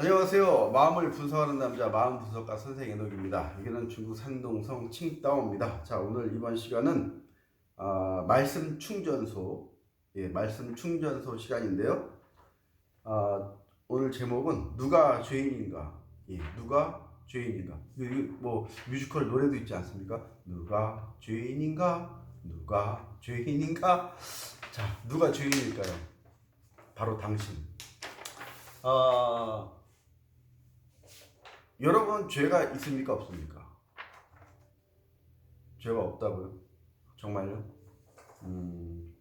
안녕하세요. 마음을 분석하는 남자 마음 분석가 선생 연옥입니다. 여기는 중국 산동성 칭다오입니다. 자 오늘 이번 시간은 아, 말씀 충전소 예, 말씀 충전소 시간인데요. 아, 오늘 제목은 누가 죄인인가? 예, 누가 죄인인가? 뭐 뮤지컬 노래도 있지 않습니까? 누가 죄인인가? 누가 죄인인가? 자 누가 죄인일까요? 바로 당신. 아 여러분 죄가 있습니까 없습니까? 죄가 없다고요? 정말요? 음,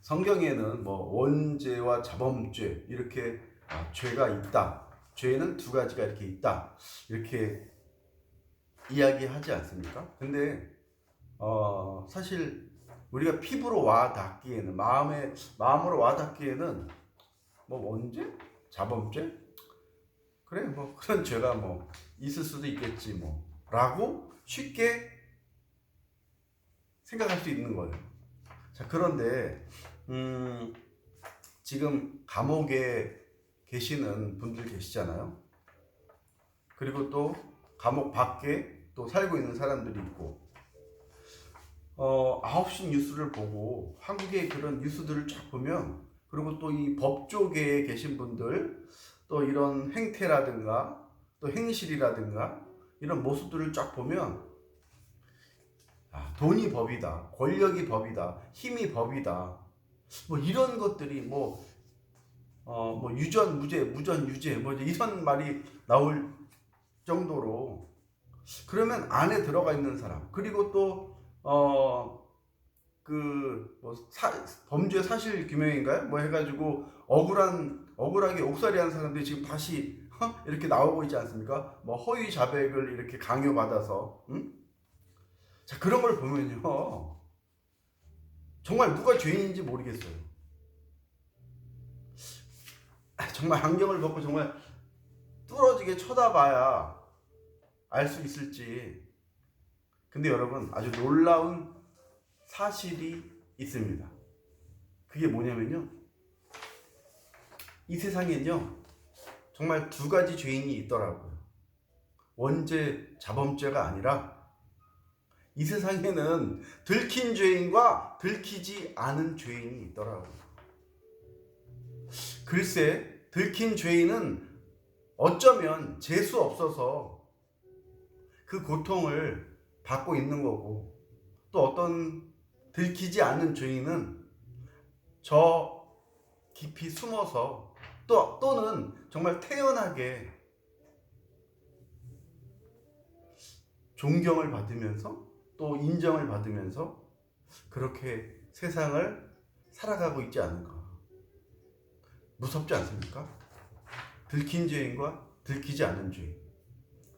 성경에는 뭐 원죄와 자범죄 이렇게 아, 죄가 있다. 죄는 두 가지가 이렇게 있다. 이렇게 이야기하지 않습니까? 근데 어, 사실 우리가 피부로 와 닿기에는 마음에 마음으로 와 닿기에는 뭐 원죄, 자범죄, 그래 뭐 그런 죄가 뭐 있을 수도 있겠지 뭐라고 쉽게 생각할 수 있는 거예요. 자 그런데 음, 지금 감옥에 계시는 분들 계시잖아요. 그리고 또 감옥 밖에 또 살고 있는 사람들이 있고 어 9시 뉴스를 보고 한국의 그런 뉴스들을 쫙 보면 그리고 또 이 법조계에 계신 분들 또 이런 행태라든가 또 행실이라든가 이런 모습들을 쫙 보면 아, 돈이 법이다, 권력이 법이다, 힘이 법이다, 뭐 이런 것들이 뭐, 어, 뭐 유전 무죄, 무전 유죄, 뭐 이런 말이 나올 정도로 그러면 안에 들어가 있는 사람 그리고 또 어, 그뭐 범죄 사실 규명인가요? 뭐 해가지고 억울한 억울하게 옥살이한 사람들이 지금 다시 어? 이렇게 나오고 있지 않습니까? 뭐 허위 자백을 이렇게 강요받아서 응? 자 그런 걸 보면요 정말 누가 죄인인지 모르겠어요. 아, 정말 안경을 벗고 정말 뚫어지게 쳐다봐야 알 수 있을지. 근데 여러분 아주 놀라운 사실이 있습니다. 그게 뭐냐면요. 이 세상엔요. 정말 두 가지 죄인이 있더라고요. 원죄, 자범죄가 아니라 이 세상에는 들킨 죄인과 들키지 않은 죄인이 있더라고요. 글쎄, 들킨 죄인은 어쩌면 재수 없어서 그 고통을 받고 있는 거고 또 어떤 들키지 않는 죄인은 저 깊이 숨어서 또 또는 정말 태연하게 존경을 받으면서 또 인정을 받으면서 그렇게 세상을 살아가고 있지 않은가 무섭지 않습니까? 들킨 죄인과 들키지 않은 죄인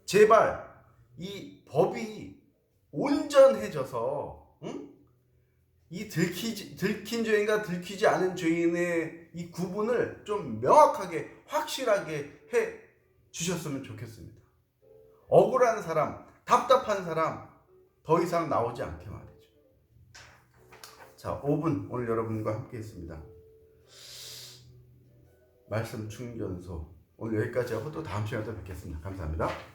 제발 이 법이 온전해져서 응? 이 들키지, 들킨 죄인과 들키지 않은 죄인의 이 구분을 좀 명확하게 확실하게 해 주셨으면 좋겠습니다. 억울한 사람, 답답한 사람 더 이상 나오지 않게 말이죠. 자, 5분 오늘 여러분과 함께 했습니다. 말씀 충전소 오늘 여기까지 하고 또 다음 시간에 또 뵙겠습니다. 감사합니다.